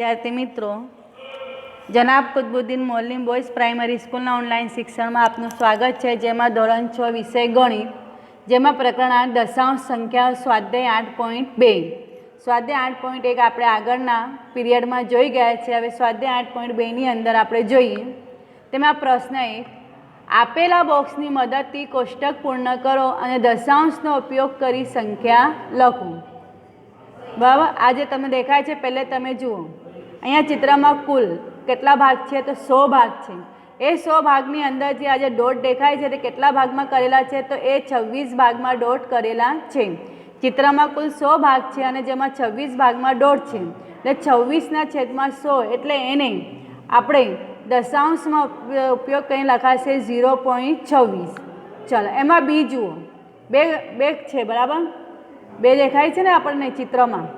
વિદ્યાર્થી મિત્રો, જનાબ કુતબુદ્દીન મોલિમ બોયઝ પ્રાઇમરી સ્કૂલના ઓનલાઈન શિક્ષણમાં આપનું સ્વાગત છે, જેમાં ધોરણ છ વિષય ગણિત, જેમાં પ્રકરણ આઠ દશાંશ સંખ્યા સ્વાધ્યાય આઠ પોઈન્ટ બે. સ્વાધ્યાય આઠ પોઈન્ટ એક આપણે આગળના પીરિયડમાં જોઈ ગયા છે હવે સ્વાધ્યાય આઠ પોઈન્ટ બેની અંદર આપણે જોઈએ. તેમાં પ્રશ્ન એક, આપેલા બોક્સની મદદથી કોષ્ટક પૂર્ણ કરો અને દશાંશનો ઉપયોગ કરી સંખ્યા લખો. બરાબર આજે તમે દેખાય છે, પહેલે તમે જુઓ. અહીંયા ચિત્રમાં કુલ કેટલા ભાગ છે તો સો ભાગ છે. એ સો ભાગની અંદર જે આજે ડોટ દેખાય છે તે કેટલા ભાગમાં કરેલા છે તો એ છવ્વીસ ભાગમાં ડોટ કરેલા છે. ચિત્રમાં કુલ સો ભાગ છે અને જેમાં છવ્વીસ ભાગમાં ડોટ છે. એટલે છવ્વીસના છેદમાં સો એટલે એને આપણે દશાંશમાં ઉપયોગ કરીને લખાશે ઝીરો પોઈન્ટ છવ્વીસ. ચાલો, એમાં બી જુઓ. બે બે છે, બરાબર? બે દેખાય છે ને આપણને ચિત્રમાં?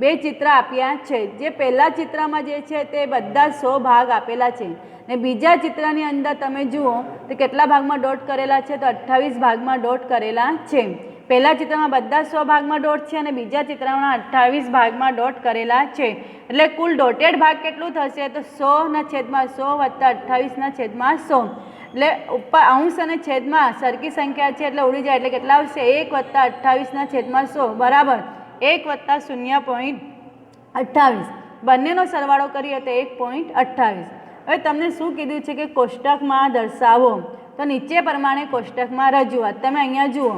બે ચિત્ર આપ્યા છે. જે પહેલાં ચિત્રમાં જે છે તે બધા સો ભાગ આપેલા છે. ને બીજા ચિત્રની અંદર તમે જુઓ તો કેટલા ભાગમાં ડોટ કરેલા છે તો અઠ્ઠાવીસ ભાગમાં ડોટ કરેલા છે. પહેલાં ચિત્રમાં બધા સો ભાગમાં ડોટ છે અને બીજા ચિત્રમાં અઠ્ઠાવીસ ભાગમાં ડોટ કરેલા છે. એટલે કુલ ડોટેડ ભાગ કેટલું થશે તો સોના છેદમાં સો વત્તા અઠ્ઠાવીસના છેદમાં સો. એટલે ઉપર અંશ અને છેદમાં સરખી સંખ્યા છે એટલે ઉડી જાય એટલે કેટલા આવશે? એક વત્તા અઠ્ઠાવીસના છેદમાં સો. બરાબર. એક વત્તા શૂન્ય પોઈન્ટ અઠ્ઠાવીસ. બંનેનો સરવાળો કરીએ તો એક પોઈન્ટ અઠ્ઠાવીસ. હવે તમને શું કીધું છે કે કોષ્ટકમાં દર્શાવો? તો નીચે પ્રમાણે કોષ્ટકમાં રજૂઆત. તમે અહીંયા જુઓ.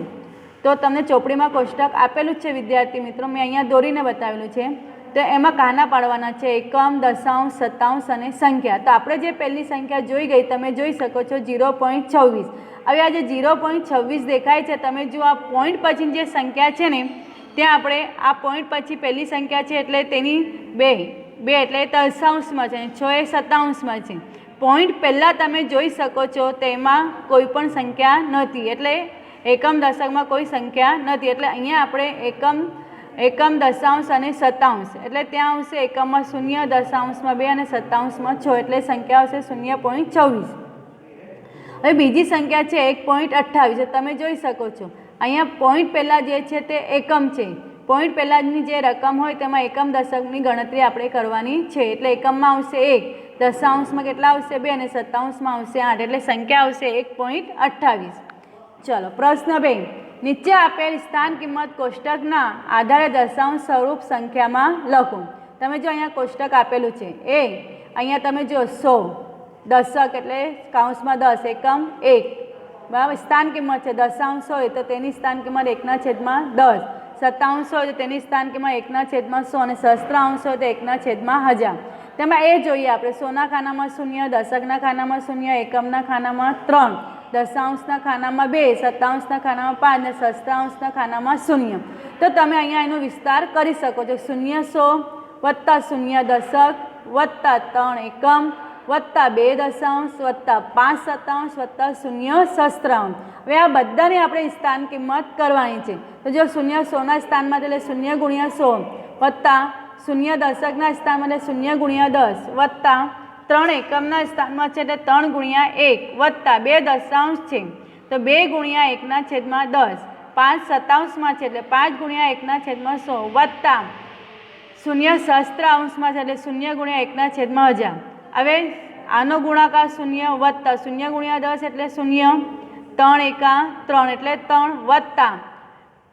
તો તમને ચોપડીમાં કોષ્ટક આપેલું જ છે, વિદ્યાર્થી મિત્રો. મેં અહીંયા દોરીને બતાવેલું છે. તો એમાં કાના પાડવાના છે? એકમ, દશાંશ સત્તાવંશ અને સંખ્યા. તો આપણે જે પહેલી સંખ્યા જોઈ ગઈ, તમે જોઈ શકો છો ઝીરો પોઈન્ટ છવ્વીસ. હવે આ જે ઝીરો પોઈન્ટ છવ્વીસ દેખાય છે, તમે જો આ પોઈન્ટ પછીની જે સંખ્યા છે ને ત્યાં આપણે આ પોઈન્ટ પછી પહેલી સંખ્યા છે એટલે તેની બે. બે એટલે દશાંશમાં છે, છ એ સત્તાંશમાં છે. પોઈન્ટ પહેલાં તમે જોઈ શકો છો તેમાં કોઈ પણ સંખ્યા નથી. એટલે એકમ દશકમાં કોઈ સંખ્યા નથી. એટલે અહીંયા આપણે એકમ એકમ દશાંશ અને સત્તાંશ. એટલે ત્યાં આવશે એકમમાં શૂન્ય, દશાંશમાં બે અને સત્તાંશમાં છ. એટલે સંખ્યા આવશે શૂન્ય પોઈન્ટ ચોવીસ હવે બીજી સંખ્યા છે એક પોઈન્ટ અઠ્ઠાવીસ. તમે જોઈ શકો છો. અહીંયા પોઈન્ટ પહેલાં જે છે તે એકમ છે. પોઈન્ટ પહેલાંની જે રકમ હોય તેમાં એકમ દશકની ગણતરી આપણે કરવાની છે. એટલે એકમમાં આવશે એક, દશાંશમાં કેટલા આવશે બે અને સત્તાવંશમાં આવશે આઠ. એટલે સંખ્યા આવશે એક પોઈન્ટ અઠ્ઠાવીસ. ચલો, પ્રશ્ન બે. નીચે આપેલ સ્થાન કિંમત કોષ્ટકના આધારે દશાંશ સ્વરૂપ સંખ્યામાં લખો. તમે જો અહીંયા કોષ્ટક આપેલું છે, એ, અહીંયા તમે જો સો, દશક એટલે કાઉન્સમાં દસ, એકમ, એક. બરાબર? સ્થાન કિંમત છે દશાંશ હોય તો તેની સ્થાન કિંમત એકના છેદમાં દસ. સત્તાંશ હોય તો તેની સ્થાન કિંમત એકના છેદમાં સો અને સહસ્ત્રાંશ હોય તો એકના છેદમાં હજાર. તેમાં એ જોઈએ આપણે, સોના ખાનામાં શૂન્ય, દશકના ખાનામાં શૂન્ય, એકમના ખાનામાં ત્રણ. દશાંશના ખાનામાં બે સત્તાવંશના ખાનામાં પાંચ અને સહસ્ત્રાંશના ખાનામાં શૂન્ય. તો તમે અહીંયા એનો વિસ્તાર કરી શકો છો. શૂન્ય સો વત્તા શૂન્ય દશક વત્તા ત્રણ એકમ વત્તા બે દશાંશ, વત્તા પાંચ સત્તાંશ, વત્તા શૂન્ય શસ્ત્રાંશ હવે આ બધાની આપણે સ્થાન કિંમત કરવાની છે. તો જો શૂન્ય સોના સ્થાનમાં એટલે શૂન્ય ગુણ્યા સો, વત્તા શૂન્ય દશકના સ્થાનમાં એટલે શૂન્ય ગુણ્યા દસ, વત્તા ત્રણ એકમના સ્થાનમાં છે એટલે ત્રણ ગુણ્યા એક, વત્તા બે દશાંશ છે. તો બે ગુણ્યા એકના છેદમાં દસ, પાંચ સત્તાંશમાં છે એટલે પાંચ ગુણ્યા એકના છેદમાં સો, વત્તા શૂન્ય સહસ્ત્ર અંશમાં છે એટલે શૂન્ય ગુણ્યા એકના છેદમાં હજાર. હવે આનો ગુણાકાર શૂન્ય વત્તા, શૂન્ય ગુણ્યા દસ એટલે શૂન્ય, ત્રણ એકા ત્રણ એટલે ત્રણ વત્તા.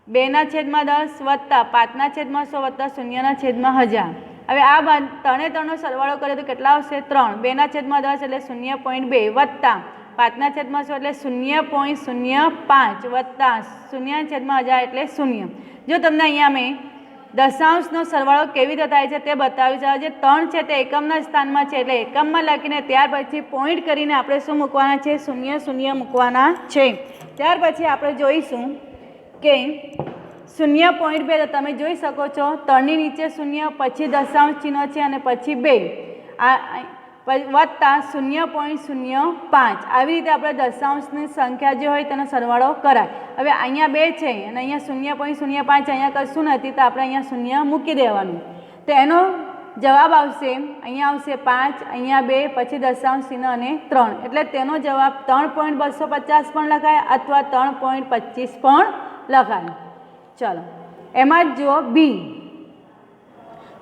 બેના છેદમાં દસ વત્તા, પાંચના છેદમાં સો વત્તા, શૂન્યના છેદમાં હજાર. હવે આ બાદ ત્રણે ત્રણનો સરવાળો કરીએ તો કેટલા આવશે? ત્રણ. બેના છેદમાં દસ એટલે શૂન્ય પોઈન્ટ બે વત્તા. પાંચના છેદમાં સો એટલે શૂન્ય પોઈન્ટ શૂન્ય પાંચ વત્તા. શૂન્ય છેદમાં હજાર એટલે શૂન્ય. જો તમને અહીંયા મેં દશાંશનો સરવાળો કેવી રીતે થાય છે તે બતાવ્યું છે. જે ત્રણ છે તે એકમના સ્થાનમાં છે એટલે એકમમાં લખીને ત્યાર પછી પોઈન્ટ કરીને આપણે શું મૂકવાના છે? શૂન્ય શૂન્ય મૂકવાના છે. ત્યાર પછી આપણે જોઈશું કે શૂન્ય પોઈન્ટ બે તમે જોઈ શકો છો. ત્રણની નીચે શૂન્ય, પછી દશાંશ ચિહ્ન છે અને પછી બે. આ વત્તા શૂન્ય પોઈન્ટ શૂન્ય પાંચ. આવી રીતે આપણે દશાંશની સંખ્યા જે હોય તેનો સરવાળો કરાય. હવે અહીંયા બે છે અને અહીંયા શૂન્ય પોઈન્ટ શૂન્ય પાંચ અહીંયા કશું નથી, તો આપણે અહીંયા શૂન્ય મૂકી દેવાનું. તો એનો જવાબ આવશે, અહીંયા આવશે પાંચ, અહીંયા બે, પછી દશાંશ ચિહ્ન અને ત્રણ. એટલે તેનો જવાબ ત્રણ પોઈન્ટ બસો પચાસ પણ લખાય અથવા ત્રણ પોઈન્ટ પચીસ પણ લખાય. ચલો. એમાં જ જુઓ બી.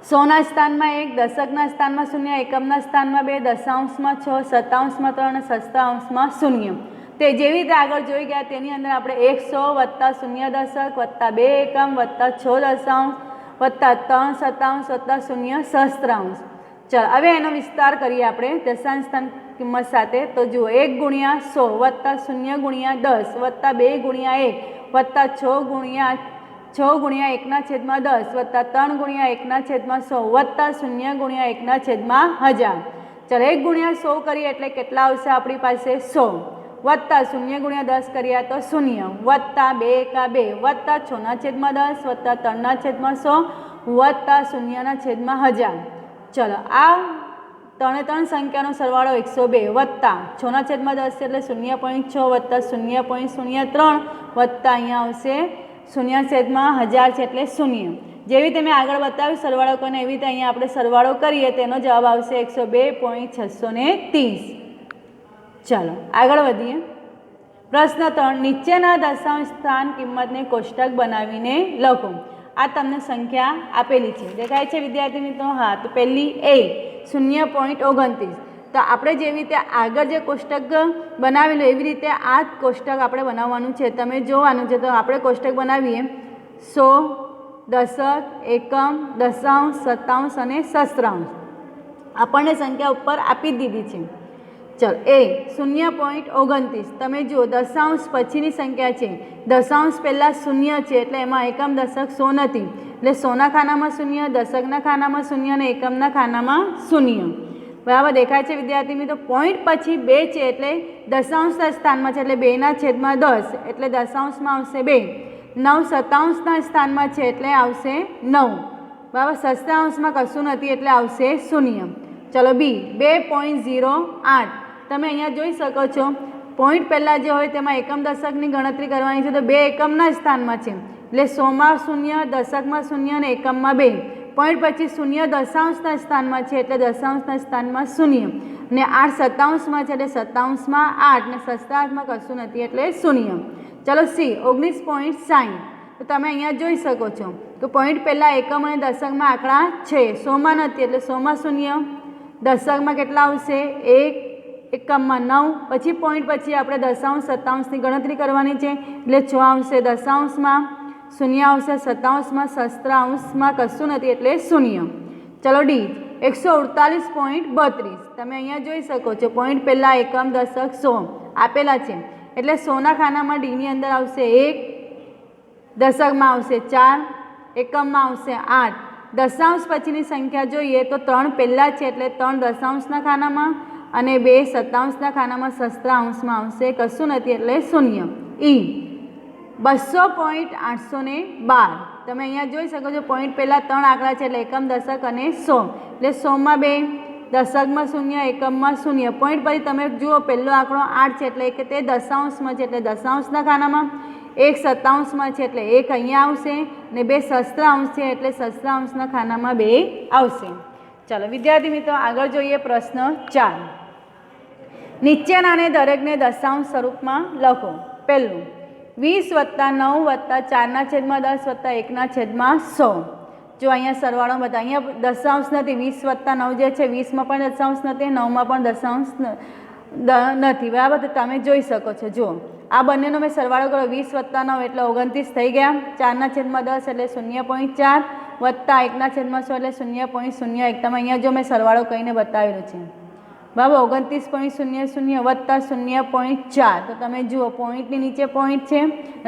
સોના સ્થાનમાં એક, દશકના સ્થાનમાં શૂન્ય, એકમના સ્થાનમાં બે, દશાંશમાં છ, સત્તાંશમાં ત્રણ અને સત્તાંશમાં શૂન્ય. તે જેવી રીતે આગળ જોઈ ગયા, તેની અંદર આપણે એકસો વત્તા શૂન્ય દશક, વત્તા બે એકમ, વત્તા છ દશાંશ, વત્તા ત્રણ સત્તાંશ, વત્તા શૂન્ય સહસ્ત્રાંશ. ચાલ, હવે એનો વિસ્તાર કરીએ આપણે દશાંશ સ્થાન કિંમત સાથે. તો જુઓ, એક ગુણ્યા સો, વત્તા શૂન્ય ગુણ્યા દસ, વત્તા બે ગુણ્યા એક, વત્તા છ ગુણ્યા છ ગુણ્યા એકના છેદમાં દસ વત્તા ત્રણ ગુણ્યા એકના છેદમાં સો વત્તા શૂન્ય ગુણ્યા એકના છેદમાં હજાર. ચાલો એક ગુણ્યા સો કરીએ એટલે કેટલા આવશે આપણી પાસે સો. વત્તા શૂન્ય ગુણ્યા દસ કર્યા તો શૂન્ય. વત્તા બે એકા બે. વત્તા છના છેદમાં દસ, વત્તા ત્રણના છેદમાં સો, વત્તા શૂન્યના છેદમાં હજાર. ચલો આ ત્રણે ત્રણ સંખ્યાનો સરવાળો એકસો બે. વત્તા છના છેદમાં દસ એટલે શૂન્ય પોઈન્ટ છ, વત્તા શૂન્ય પોઈન્ટ શૂન્ય ત્રણ, વત્તા અહીંયા આવશે શૂન્ય છેદમાં હજાર છે એટલે શૂન્ય. જેવી રીતે મેં આગળ બતાવ્યું સરવાળો કરીને એવી રીતે અહીંયા આપણે સરવાળો કરીએ, તેનો જવાબ આવશે એકસો બે પોઈન્ટ છસો ને ત્રીસ. ચાલો, આગળ વધીએ. પ્રશ્ન ત્રણ, નીચેના દશાંશ સ્થાન કિંમતને કોષ્ટક બનાવીને લખો. આ તમને સંખ્યા આપેલી છે. દેખાય છે, વિદ્યાર્થી મિત્રો, હા, તો પહેલી એ શૂન્ય પોઈન્ટ ઓગણત્રીસ. તો આપણે જેવી રીતે આગળ જે કોષ્ટક બનાવેલું, એવી રીતે આ કોષ્ટક આપણે બનાવવાનું છે. તમે જોવાનું છે, તો આપણે કોષ્ટક બનાવીએ. સો દશક એકમ, દશાંશ, સત્તાંશ અને સહસ્ત્રાંશ આપણને સંખ્યા ઉપર આપી દીધી છે. ચલો, એ શૂન્ય પોઈન્ટ ઓગણત્રીસ. તમે જુઓ, દશાંશ પછીની સંખ્યા છે. દશાંશ પહેલાં શૂન્ય છે, એટલે એમાં એકમ, દશક, સો નથી. એટલે સોના ખાનામાં શૂન્ય, દશકના ખાનામાં શૂન્ય અને એકમના ખાનામાં શૂન્ય. બરાબર દેખાય છે વિદ્યાર્થી મિત્રો પોઈન્ટ પછી બે છે એટલે દશાંશના સ્થાનમાં છે એટલે બેના છેદમાં દસ એટલે દશાંશમાં આવશે બે. નવ સત્તાવંશના સ્થાનમાં છે એટલે આવશે નવ. બરાબર સસ્તાંશમાં કશું નથી એટલે આવશે શૂન્ય. ચલો બી, બે પોઈન્ટ ઝીરો આઠ. તમે અહીંયા જોઈ શકો છો પોઈન્ટ પહેલાં જે હોય તેમાં એકમ દશકની ગણતરી કરવાની છે તો બે એકમના સ્થાનમાં છે. એટલે સોમાં શૂન્ય, દશકમાં શૂન્ય અને એકમમાં બે. પોઈન્ટ પછી શૂન્ય દશાંશના સ્થાનમાં છે એટલે દશાંશના સ્થાનમાં શૂન્ય. ને આઠ સત્તાંશમાં છે એટલે સત્તાંશમાં આઠ ને સસ્તાંશમાં કશું નથી એટલે શૂન્ય. ચલો સી, ઓગણીસ પોઈન્ટ સાઠ તો તમે અહીંયા જોઈ શકો છો. તો પોઈન્ટ પહેલાં એકમ અને દશકમાં આંકડા છે. સોમાં નથી એટલે સોમાં શૂન્ય. દશકમાં કેટલા આવશે? એક, એકમમાં નવ. પછી પોઈન્ટ પછી આપણે દશાંશ સત્તાવંશની ગણતરી કરવાની છે. એટલે છ આવશે દશાંશમાં. શૂન્ય આવશે સત્તાંશમાં સસ્ત્રાંશમાં કશું નથી એટલે શૂન્ય ચલો ડી, એકસો અડતાલીસ પોઈન્ટ બત્રીસ. તમે અહીંયા જોઈ શકો છો પોઈન્ટ પહેલાં એકમ દશક સો. આપેલા છે. એટલે સોના ખાનામાં ડીની અંદર આવશે એક, દશકમાં આવશે ચાર, એકમમાં આવશે આઠ. દશાંશ પછીની સંખ્યા જોઈએ તો ત્રણ પહેલાં છે એટલે ત્રણ દશાંશના ખાનામાં અને બે સત્તાંશના ખાનામાં સસ્ત્રાંશમાં આવશે કશું નથી એટલે શૂન્ય ઈ. બસો પોઈન્ટ આઠસો ને બાર. તમે અહીંયા જોઈ શકો છો, પોઈન્ટ પહેલાં ત્રણ આંકડા છે, એટલે એકમ દશક અને સો એટલે સોમાં બે, દશકમાં શૂન્ય, એકમમાં શૂન્ય. પોઈન્ટ પછી તમે જુઓ, પહેલો આંકડો આઠ છે, એટલે કે તે દશાંશમાં છે, એટલે દશાંશના ખાનામાં. એક સત્તાંશમાં છે, એટલે એક અહીંયા આવશે ને બે સસ્ત્રાંશ છે, એટલે સસ્ત્રાંશના ખાનામાં બે આવશે. ચાલો, વિદ્યાર્થી મિત્રો, આગળ જોઈએ પ્રશ્ન ચાર. નીચેનાને દરેકને દશાંશ સ્વરૂપમાં લખો. પહેલું વીસ વત્તા નવ વત્તા ચારના છેદમાં દસ વત્તા એકના છેદમાં સો. જો અહીંયા સરવાળો બધા, અહીંયા દશાંશ નથી, વીસ વત્તા નવ જે છે, વીસમાં પણ દશાંશ નથી, નવમાં પણ દશાંશ નથી. બરાબર? તમે જોઈ શકો છો. જુઓ. આ બંનેનો મેં સરવાળો કર્યો. વીસ વત્તા નવ એટલે ઓગણત્રીસ થઈ ગયા. ચારના છેદમાં દસ એટલે શૂન્ય પોઈન્ટ ચાર. વત્તા એકના છેદમાં સો એટલે શૂન્ય પોઈન્ટ શૂન્ય એક. તમે અહીંયા જો મેં સરવાળો કહીને બતાવેલો છે. બરાબર ઓગણત્રીસ પોઈન્ટ શૂન્ય શૂન્ય વત્તા શૂન્ય પોઈન્ટ ચાર. તો તમે જુઓ પોઈન્ટની નીચે પોઈન્ટ છે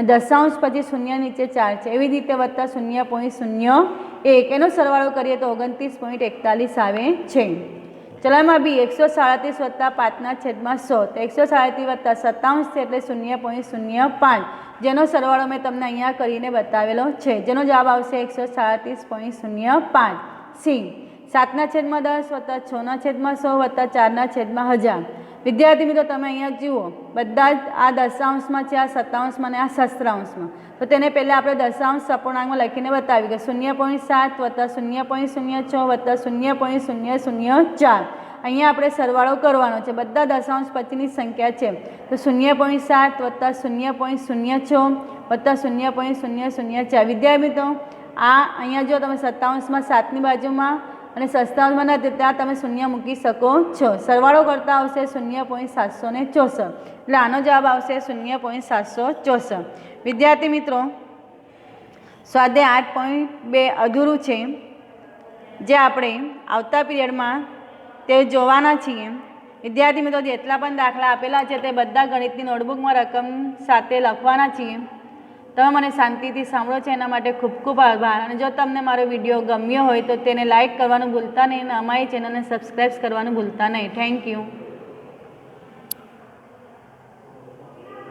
દશાંશ પછી શૂન્ય નીચે ચાર છે. એવી રીતે વત્તા શૂન્ય પોઈન્ટ શૂન્ય એક. એનો સરવાળો કરીએ તો ઓગણત્રીસ પોઈન્ટ એકતાલીસ આવે છે. ચલામાં બી એકસો સાડત્રીસ વત્તા પાંચના છેદમાં સો. તો એકસો સાડત્રીસ વત્તા સત્તાવન છે એટલે શૂન્ય પોઈન્ટ શૂન્ય પાંચ. જેનો સરવાળો મેં તમને અહીંયા કરીને બતાવેલો છે. જેનો જવાબ આવશે એકસો સાડત્રીસ પોઈન્ટ શૂન્ય પાંચ. સી. સાતના છેદમાં દસ વત્તા છના છેદમાં સો વત્તા ચારના છેદમાં હજાર. વિદ્યાર્થી મિત્રો, તમે અહીંયા જુઓ. બધા જ આ દશાંશમાં છે, આ સત્તાવંશમાં અને આ સસ્ત્રાંશમાં તો તેને પહેલાં આપણે દશાંશ સપૂર્ણાંકમાં લખીને બતાવી કે શૂન્ય પોઈન્ટ સાત વત્તા શૂન્ય પોઈન્ટ શૂન્ય છ વત્તા શૂન્ય પોઈન્ટ શૂન્ય શૂન્ય ચાર. અહીંયા આપણે સરવાળો કરવાનો છે. બધા દશાંશ પછીની સંખ્યા છે. તો શૂન્ય પોઈન્ટ સાત વત્તા શૂન્ય પોઈન્ટ શૂન્ય છ વત્તા શૂન્ય પોઈન્ટ શૂન્ય શૂન્ય ચાર. વિદ્યાર્થી મિત્રો, આ અહીંયા જો તમે સત્તાવંશમાં સાતની બાજુમાં અને નથી ત્યાં તમે શૂન્ય મૂકી શકો છો. સરવાળો કરતા આવશે શૂન્ય પોઈન્ટ સાતસો ને ચોસઠ. એટલે આનો જવાબ આવશે શૂન્ય પોઈન્ટ સાતસો ચોસઠ. વિદ્યાર્થી મિત્રો, સ્વાધ્યાય આઠ પોઈન્ટ બે અધૂરું છે. જે આપણે આવતા પીરિયડમાં તે જોવાના છીએ. વિદ્યાર્થી મિત્રો જેટલા પણ દાખલા આપેલા છે તે બધા ગણિતની નોટબુકમાં રકમ સાથે લખવાના છીએ. તમે મને શાંતિથી સાંભળો છો, એના માટે ખૂબ ખૂબ આભાર. અને જો તમને મારો વીડિયો ગમ્યો હોય તો તેને લાઇક કરવાનું ભૂલતા નહીં અને અમારી ચેનલને સબસ્ક્રાઈબ કરવાનું ભૂલતા નહીં. Thank you